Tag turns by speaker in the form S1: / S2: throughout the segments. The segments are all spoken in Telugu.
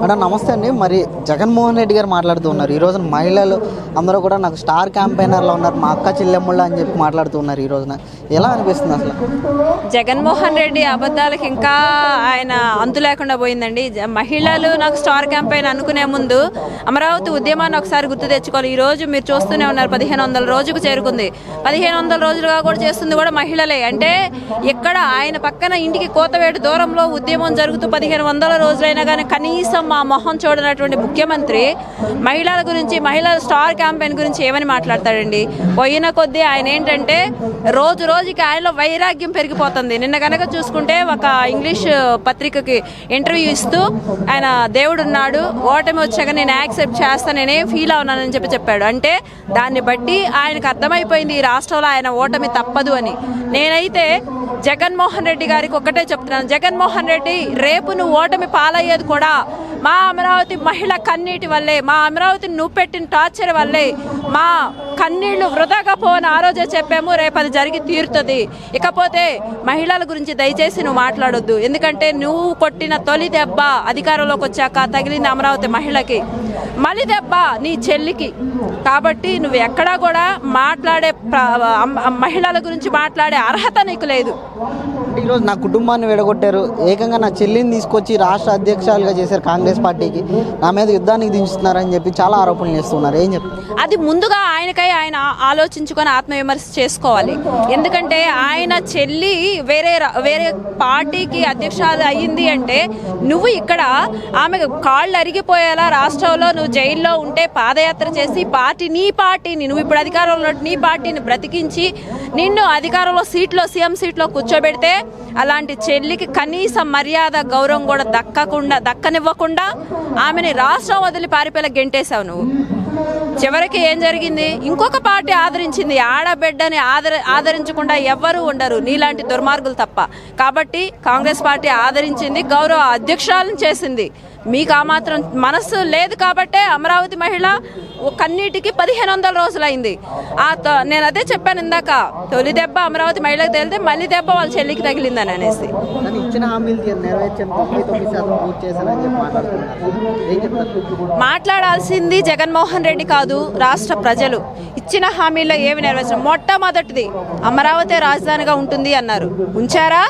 S1: మేడం నమస్తే అండి. మరి జగన్మోహన్ రెడ్డి గారు మాట్లాడుతూ ఉన్నారు. ఈ రోజున మహిళలు అందరూ కూడా నాకు స్టార్ క్యాంపెయినర్లో ఉన్నారు. మా అక్క చెల్లెమ్ముళ్ళ అని చెప్పి మాట్లాడుతూ ఉన్నారు ఈ రోజున. ఎలా అనిపిస్తుంది అసలు?
S2: జగన్మోహన్ రెడ్డి అబద్ధాలకు ఇంకా ఆయన అంతు లేకుండా పోయిందండి. మహిళలు నాకు స్టార్ క్యాంపెయిన్ అనుకునే ముందు అమరావతి ఉద్యమాన్ని ఒకసారి గుర్తు తెచ్చుకోవాలి. ఈ రోజు మీరు చూస్తూనే ఉన్నారు. పదిహేను వందల రోజుకు చేరుకుంది. పదిహేను వందల రోజులుగా కూడా చేస్తుంది కూడా మహిళలే. అంటే ఇక్కడ ఆయన పక్కన ఇంటికి కోతవేటు దూరంలో ఉద్యమం జరుగుతూ పదిహేను వందల రోజులైనా కానీ కనీసం మా మొహం చూడనటువంటి ముఖ్యమంత్రి మహిళల గురించి మహిళల స్టార్ క్యాంపెయిన్ గురించి ఏమని మాట్లాడతాడండి? పోయిన కొద్దీ ఆయన ఏంటంటే రోజు రోజుకి ఆయనలో వైరాగ్యం పెరిగిపోతుంది. నిన్న కనుక చూసుకుంటే ఒక ఇంగ్లీష్ పత్రికకి ఇంటర్వ్యూ ఇస్తూ ఆయన దేవుడున్నాడు ఓటమి వచ్చాక నేను యాక్సెప్ట్ చేస్తాను ఫీల్ అవునానని చెప్పి చెప్పాడు. అంటే దాన్ని బట్టి ఆయనకు అర్థమైపోయింది ఈ రాష్ట్రంలో ఆయన ఓటమి తప్పదు అని. నేనైతే జగన్మోహన్ రెడ్డి గారికి ఒక్కటే చెప్తున్నాను. జగన్మోహన్ రెడ్డి రేపు నువ్వు ఓటమి పాలయ్యేది కూడా మా అమరావతి మహిళ కన్నీటి వల్లే మా అమరావతి నువ్వు పెట్టిన టార్చర్ వల్లే మా కన్నీళ్ళు వృధాగా పోని ఆ రోజే చెప్పాము రేపు అది జరిగి తీరుతుంది. ఇకపోతే మహిళల గురించి దయచేసి నువ్వు మాట్లాడొద్దు. ఎందుకంటే నువ్వు కొట్టిన తొలి దెబ్బ అధికారంలోకి వచ్చాక తగిలింది అమరావతి మహిళకి. మలి దెబ్బ నీ చెల్లికి. కాబట్టి నువ్వు ఎక్కడా కూడా మాట్లాడే మహిళల గురించి మాట్లాడే అర్హత నీకు లేదు.
S1: ఈరోజు నా కుటుంబాన్ని విడగొట్టారు. ఏకంగా నా చెల్లిని తీసుకొచ్చి రాష్ట్ర అధ్యక్షాలుగా చేశారు కాంగ్రెస్ పార్టీకి. నా మీద యుద్ధానికి దించుతున్నారని చెప్పి చాలా ఆరోపణలు చేస్తున్నారు. ఏం చెప్పి
S2: అది ముందుగా ఆయనకై ఆయన ఆలోచించుకొని ఆత్మవిమర్శ చేసుకోవాలి. ఎందుకంటే ఆయన చెల్లి వేరే రా- వేరే పార్టీకి అధ్యక్షాలు అయ్యింది అంటే నువ్వు ఇక్కడ ఆమె కాళ్ళు అరిగిపోయేలా రాష్ట్రంలో నువ్వు జైల్లో ఉంటే పాదయాత్ర చేసి పార్టీ నీ పార్టీని నువ్వు ఇప్పుడు అధికారంలో నీ పార్టీని బ్రతికించి నిన్ను అధికారంలో సీట్లో సీఎం సీట్లో కూర్చోబెడితే అలాంటి చెల్లికి కనీస మర్యాద గౌరవం కూడా దక్కకుండా దక్కనివ్వకుండా ఆమెని రాష్ట్రం వదిలి పారిపోయేలా గెంటేశావు నువ్వు. చివరికి ఏం జరిగింది? ఇంకొక పార్టీ ఆదరించింది. ఆడబిడ్డని ఆదర ఆదరించకుండా ఎవ్వరూ ఉండరు. నీలాంటి దుర్మార్గులు తప్ప. కాబట్టి కాంగ్రెస్ పార్టీ ఆదరించింది గౌరవ అధ్యక్షురాలను చేసింది. మీకు ఆ మాత్రం మనస్సు లేదు కాబట్టే అమరావతి మహిళ కన్నీటికి పదిహేను వందల రోజులైంది. ఆ త- నేను అదే చెప్పాను ఇందాక తొలి దెబ్బ అమరావతి మహిళకు తగిలితే మళ్ళీ దెబ్బ వాళ్ళ చెల్లికి తగిలిందని అనేసి. మాట్లాడాల్సింది జగన్మోహన్ రెడ్డి కాదు రాష్ట్ర ప్రజలు. ఇచ్చిన హామీల్లో ఏమి నెరవేర్చడం? మొట్టమొదటిది అమరావతి రాజధానిగా ఉంటుంది అన్నారు. ఉంచారా?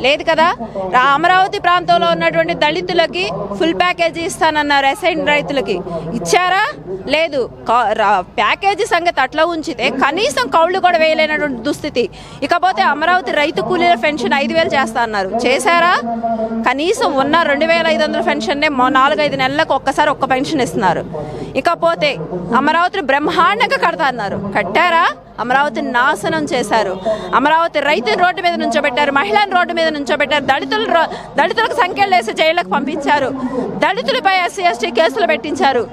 S2: లేదు కదా? రా- అమరావతి ప్రాంతంలో ఉన్నటువంటి దళితులకి ఫుల్ ప్యాకేజీ ఇస్తానన్నారు ఎస్ఐన్ రైతులకి. ఇచ్చారా? లేదు. కా- రా- ప్యాకేజీ సంగతి అట్లా ఉంచితే కనీసం కౌళ్ళు కూడా వేయలేనటువంటి దుస్థితి. ఇకపోతే అమరావతి రైతు కూలీల పెన్షన్ ఐదు వేలు చేస్తా అన్నారు. చేశారా? కనీసం ఉన్న రెండు వేల ఐదు వందల పెన్షన్నే మొ- నాలుగైదు నెలలకు ఒక్కసారి ఒక్క పెన్షన్ ఇస్తున్నారు. ఇకపోతే అమరావతిని బ్రహ్మాండంగా కడతా అన్నారు. కట్టారా? అమరావతిని నాశనం చేశారు. అమరావతి రైతుని రోడ్డు మీద నుంచోబెట్టారు. మహిళలను రోడ్డు మీద నుంచోబెట్టారు. దళితులు దళితులకు సంఖ్యలు వేసి జైళ్ళకు పంపించారు. దళితులపై ఎస్సీ ఎస్టీ కేసులు పెట్టించారు.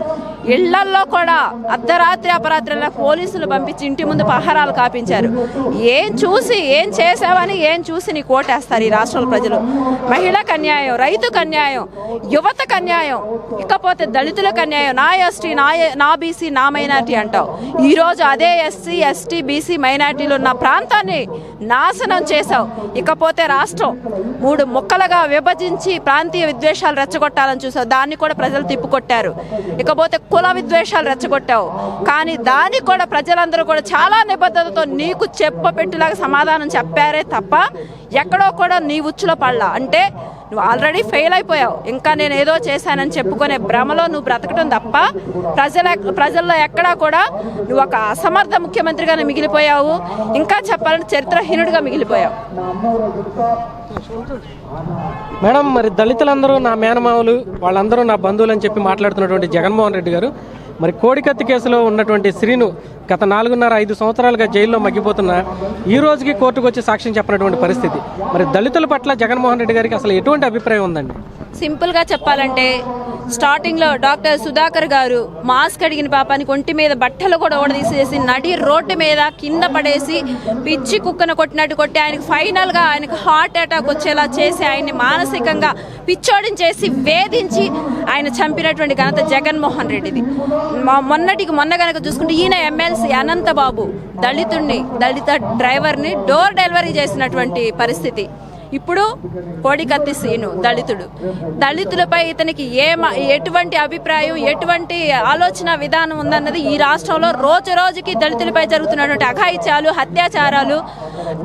S2: ఇళ్ళల్లో కూడా అర్ధరాత్రి అపరాత్రిలో పోలీసులు పంపించి ఇంటి ముందు పహారాలు కాపించారు. ఏం చూసి ఏం చేసావని ఏం చూసి నీ కోటేస్తారు ఈ రాష్ట్రంలో ప్రజలు. మహిళకు అన్యాయం రైతుకు అన్యాయం యువతకు అన్యాయం ఇకపోతే దళితులకు అన్యాయం. నా ఎస్టీ నా నా బీసీ నా మైనార్టీ అంటావు. ఈరోజు అదే ఎస్సీ ఎస్టీ బీసీ మైనార్టీలు ఉన్న ప్రాంతాన్ని నాశనం చేశావు. ఇకపోతే రాష్ట్రం మూడు ముక్కలుగా విభజించి ప్రాంతీయ విద్వేషాలు రెచ్చగొట్టాలని చూసావు దాన్ని కూడా ప్రజలు తిప్పుకొట్టారు. ఇకపోతే కుల విద్వేషాలు రెచ్చగొట్టావు. కానీ దానికి కూడా ప్రజలందరూ కూడా చాలా నిబద్ధతతో నీకు చెప్పపెట్టులాగా సమాధానం చెప్పారే తప్ప ఎక్కడో కూడా నీ ఉచ్చులో పడలా. అంటే నువ్వు ఆల్రెడీ ఫెయిల్ అయిపోయావు. ఇంకా నేను ఏదో చేశానని చెప్పుకునే భ్రమలో నువ్వు బ్రతకడం తప్ప ప్రజల ప్రజల్లో ఎక్కడా కూడా నువ్వు ఒక అసమర్థ ముఖ్యమంత్రిగానే మిగిలిపోయావు. ఇంకా చెప్పాలంటే చరిత్రహీనుడిగా మిగిలిపోయావు.
S3: మేడం మరి దళితులందరూ నా మేనమావులు వాళ్ళందరూ నా బంధువులు అని చెప్పి మాట్లాడుతున్నటువంటి జగన్మోహన్ రెడ్డి గారు మరి కోడికత్తి కేసులో ఉన్నటువంటి శ్రీను గత నాలుగున్నర ఐదు సంవత్సరాలుగా జైల్లో మగ్గిపోతున్న ఈ రోజుకి కోర్టుకు వచ్చి సాక్ష్యం చెప్పినటువంటి పరిస్థితి. మరి దళితుల పట్ల జగన్మోహన్ రెడ్డి గారికి అసలు ఎటువంటి అభిప్రాయం ఉందండి?
S2: సింపుల్గా చెప్పాలంటే స్టార్టింగ్లో డాక్టర్ సుధాకర్ గారు మాస్క్ అడిగిన పాపానికి ఒంటి మీద బట్టలు కూడా ఓడదీసేసి నడి రోడ్డు మీద కింద పడేసి పిచ్చి కుక్కను కొట్టినట్టు కొట్టి ఆయనకు ఫైనల్గా ఆయనకు హార్ట్ అటాక్ వచ్చేలా చేసి ఆయన్ని మానసికంగా పిచ్చోడిని చేసి వేధించి ఆయన చంపినటువంటి ఘనత జగన్మోహన్ రెడ్డిది. మొన్నటికి మొన్న కనుక చూసుకుంటే ఈయన ఎమ్మెల్సీ అనంతబాబు దళితుడిని దళిత డ్రైవర్ని డోర్ డెలివరీ చేసినటువంటి పరిస్థితి. ఇప్పుడు కోడికత్తి సీను దళితుడు. దళితులపై ఇతనికి ఏ ఎటువంటి అభిప్రాయం ఎటువంటి ఆలోచన విధానం ఉందన్నది ఈ రాష్ట్రంలో రోజు రోజుకి దళితులపై జరుగుతున్నటువంటి అఘాయిత్యాలు అత్యాచారాలు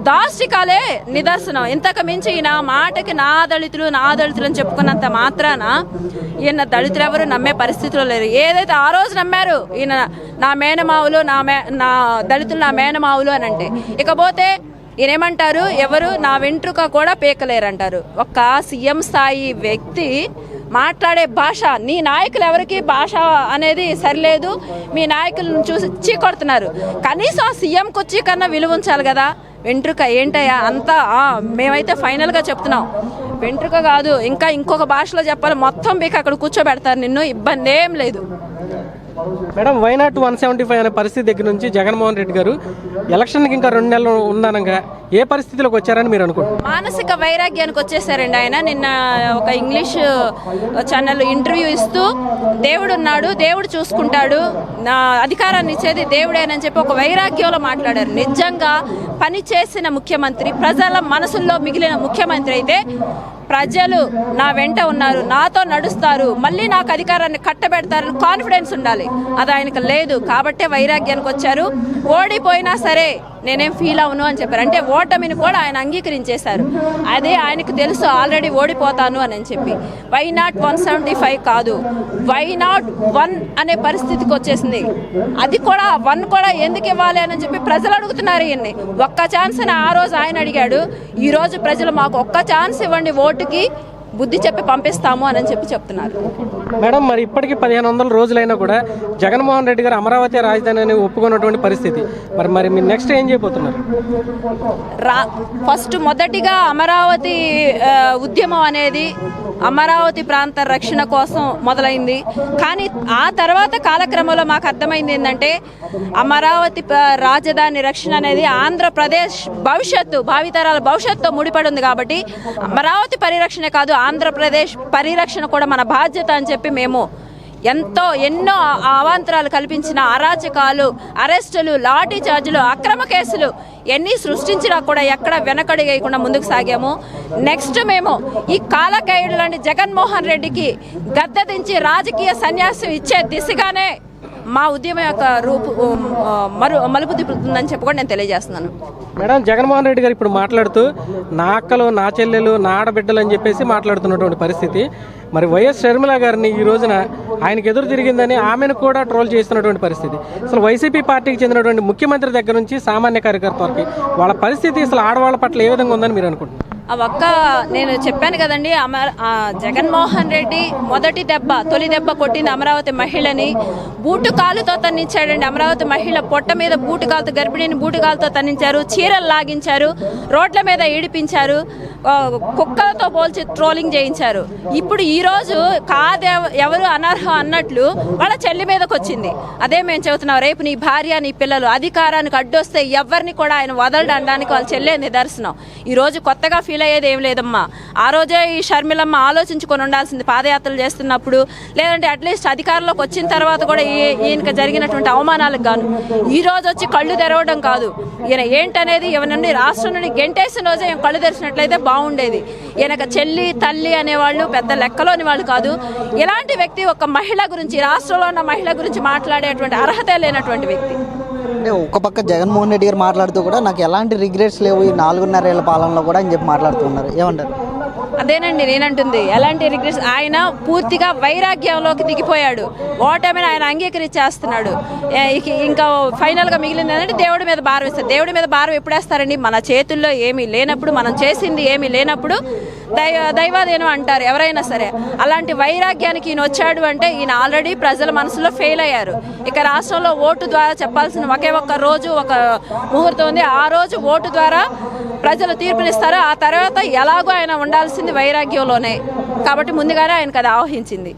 S2: దాష్టికాలే నిదర్శనం. ఇంతకు మించి ఈయన మాటకి నా దళితులు నా దళితులు అని చెప్పుకున్నంత మాత్రాన ఈయన దళితులు ఎవరు నమ్మే పరిస్థితిలో లేరు. ఏదైతే ఆ రోజు నమ్మారు ఈయన నా మేనమావులు నా మే నా దళితులు నా మేనమావులు అని అంటే ఇకపోతే ఈయనేమంటారు? ఎవరు? నా వెంట్రుక కూడా పీకలేరంటారు. ఒక సీఎం స్థాయి వ్యక్తి మాట్లాడే భాష నీ నాయకులు ఎవరికి భాష అనేది సరిలేదు మీ నాయకులను చూసి చీకొడుతున్నారు కనీసం ఆ సీఎం కుర్చీ కన్నా విలువ ఉంచాలి కదా. వెంట్రుక ఏంటయ్యా? అంతా మేమైతే ఫైనల్గా చెప్తున్నాం. వెంట్రుక కాదు ఇంకా ఇంకొక భాషలో చెప్పాలి. మొత్తం మీకు అక్కడ కూర్చోబెడతారు నిన్ను. ఇబ్బంది ఏం లేదు.
S3: Madam why not one seventy five అనే పరిస్థితి దగ్గర నుంచి జగన్మోహన్ రెడ్డి గారు ఎలక్షన్కి ఇంకా రెండు నెలలు ఉన్నానగా ఏ పరిస్థితిలోకి వచ్చారని మీరు అనుకుంటున్నారు?
S2: మానసిక వైరాగ్యానికి వచ్చేసారండి ఆయన. నిన్న ఒక ఇంగ్లీష్ ఛానల్ ఇంటర్వ్యూ ఇస్తూ దేవుడు ఉన్నాడు దేవుడు చూసుకుంటాడు నా అధికారాన్ని ఇచ్చేది దేవుడేనని చెప్పి ఒక వైరాగ్యంలో మాట్లాడారు. నిజంగా పని చేసిన ముఖ్యమంత్రి ప్రజల మనసుల్లో మిగిలిన ముఖ్యమంత్రి అయితే ప్రజలు నా వెంట ఉన్నారు నాతో నడుస్తారు మళ్ళీ నాకు అధికారాన్ని కట్టబెడతారని కాన్ఫిడెన్స్ ఉండాలి. అది ఆయనకు లేదు కాబట్టే వైరాగ్యానికి వచ్చారు. ఓడిపోయినా సరే నేనేం ఫీల్ అవును అని చెప్పారు. అంటే ఓటమిని కూడా ఆయన అంగీకరించేశారు. అదే ఆయనకు తెలుసు ఆల్రెడీ ఓడిపోతాను అని చెప్పి. Why not one seventy five కాదు. వై నాట్ వన్ అనే పరిస్థితికి వచ్చేసింది. అది కూడా వన్ కూడా ఎందుకు ఇవ్వాలి అని చెప్పి ప్రజలు అడుగుతున్నారు ఈయన్ని. ఒక్క ఛాన్స్ అని ఆ రోజు ఆయన అడిగాడు. ఈరోజు ప్రజలు మాకు ఒక్క ఛాన్స్ ఇవ్వండి ఓటుకి. బుద్ధి చెప్పి పంపిస్తాము అని చెప్పి చెప్తున్నారు.
S3: మేడం మరి ఇప్పటికీ పదిహేను వందల రోజులైనా కూడా జగన్మోహన్ రెడ్డి గారు అమరావతి రాజధాని అని ఒప్పుకున్నటువంటి పరిస్థితి. మరి మరి మీరు నెక్స్ట్ ఏం చేయబోతున్నారు?
S2: రా ఫస్ట్ మొదటిగా అమరావతి ఉద్యమం అనేది అమరావతి ప్రాంత రక్షణ కోసం మొదలైంది. కానీ ఆ తర్వాత కాలక్రమంలో మాకు అర్థమైంది ఏంటంటే అమరావతి రాజధాని రక్షణ అనేది ఆంధ్రప్రదేశ్ భవిష్యత్తు భావితరాల భవిష్యత్తుతో ముడిపడి ఉంది కాబట్టి అమరావతి పరిరక్షణ కాదు ఆంధ్రప్రదేశ్ పరిరక్షణ కూడా మన బాధ్యత అని చెప్పి మేము ఎంతో ఎన్నో అవాంతరాలు కల్పించిన అరాచకాలు అరెస్టులు లాఠీ చార్జీలు అక్రమ కేసులు ఎన్ని సృష్టించినా కూడా ఎక్కడ వెనకడి వేయకుండా ముందుకు సాగాము. నెక్స్ట్ మేము ఈ కాలకేయుడు లాంటి జగన్మోహన్ రెడ్డికి గద్దె దించి రాజకీయ సన్యాసం ఇచ్చే దిశగానే మా ఉద్యమం యొక్క రూపు మరు మలుపు తిప్పుతుందని చెప్పి కూడా నేను తెలియజేస్తున్నాను.
S3: మేడం జగన్మోహన్ రెడ్డి గారు ఇప్పుడు మాట్లాడుతూ నా అక్కలు నా చెల్లెలు నా ఆడబిడ్డలు అని చెప్పేసి మాట్లాడుతున్నటువంటి పరిస్థితి. మరి వైఎస్ షర్మిల గారిని ఈ రోజున ఆయనకు ఎదురు తిరిగిందని ఆమెను కూడా ట్రోల్ చేస్తున్నటువంటి పరిస్థితి. అసలు వైసీపీ పార్టీకి చెందినటువంటి ముఖ్యమంత్రి దగ్గర నుంచి సామాన్య కార్యకర్త వరకు వాళ్ళ పరిస్థితి అసలు ఆడవాళ్ళ పట్ల ఏ విధంగా ఉందని మీరు అనుకుంటున్నారు?
S2: ఆ ఒక్క నేను చెప్పాను కదండి అమర జగన్మోహన్ రెడ్డి మొదటి దెబ్బ తొలి దెబ్బ కొట్టిన అమరావతి మహిళని. బూటు కాలుతో తన్నించాడండి అమరావతి మహిళ. పొట్ట మీద బూటు కాలుతో గర్భిణిని బూటు కాలుతో తన్నించారు చీరలు లాగించారు రోడ్ల మీద ఈడిపించారు కుక్కలతో పోల్చి ట్రోలింగ్ చేయించారు. ఇప్పుడు ఈరోజు కాదే ఎవరు అనర్హం అన్నట్లు వాళ్ళ చెల్లి మీదకి వచ్చింది అదే మేము చెబుతున్నాం రేపు నీ భార్య నీ పిల్లలు అధికారానికి అడ్డొస్తే ఎవరిని కూడా ఆయన వదలడానికి వాళ్ళ చెల్లె నిదర్శనం. ఈరోజు కొత్తగా ఫీల్ అయ్యేది ఏం లేదమ్మా. ఆ రోజే ఈ షర్మిలమ్మ ఆలోచించుకొని ఉండాల్సింది పాదయాత్రలు చేస్తున్నప్పుడు లేదంటే అట్లీస్ట్ అధికారంలోకి వచ్చిన తర్వాత కూడా ఈ- ఈయనకి జరిగినటువంటి అవమానాలకు గాను. ఈ రోజు వచ్చి కళ్ళు తెరవడం కాదు. ఈయన ఏంటనేది ఇవన్నీ రాష్ట్రం నుండి గెంటేసిన రోజే కళ్ళు తెరిచినట్లయితే బాగుండేది. ఈయనక చెల్లి తల్లి అనేవాళ్ళు పెద్ద లెక్కలోని వాళ్ళు కాదు. ఇలాంటి వ్యక్తి ఒక మహిళ గురించి రాష్ట్రంలో ఉన్న మహిళ గురించి మాట్లాడేటువంటి అర్హత లేనటువంటి వ్యక్తి.
S1: అంటే ఒక పక్క జగన్మోహన్ రెడ్డి గారు మాట్లాడుతూ కూడా నాకు ఎలాంటి రిగ్రెట్స్ లేవు ఈ నాలుగున్నర ఏళ్ళ పాలనలో కూడా అని చెప్పి మాట్లాడుతున్నారు ఏమంటారు?
S2: అదేనండి నేనంటుంది. ఎలాంటి రిగ్రెట్స్ ఆయన పూర్తిగా వైరాగ్యంలోకి దిగిపోయాడు. ఓటమిని ఆయన అంగీకరించేస్తున్నాడు. ఇంకా ఫైనల్గా మిగిలింది ఏంటంటే దేవుడి మీద భారం ఇస్తారు దేవుడి మీద భారం ఎప్పుడేస్తారండి మన చేతుల్లో ఏమీ లేనప్పుడు మనం చేసింది ఏమీ లేనప్పుడు దైవ దైవాధీనం అంటారు ఎవరైనా సరే. అలాంటి వైరాగ్యానికి ఈయన వచ్చాడు అంటే ఈయన ఆల్రెడీ ప్రజల మనసులో ఫెయిల్ అయ్యారు. ఇక రాష్ట్రంలో ఓటు ద్వారా చెప్పాల్సిన ఒకే ఒక్క రోజు ఒక ముహూర్తం ఉంది. ఆ రోజు ఓటు ద్వారా ప్రజలు తీర్పునిస్తారు? ఆ తర్వాత ఎలాగో ఆయన ఉండాల్సింది వైరాగ్యంలోనే. కాబట్టి ముందుగానే ఆయనకు అది ఆవహించింది.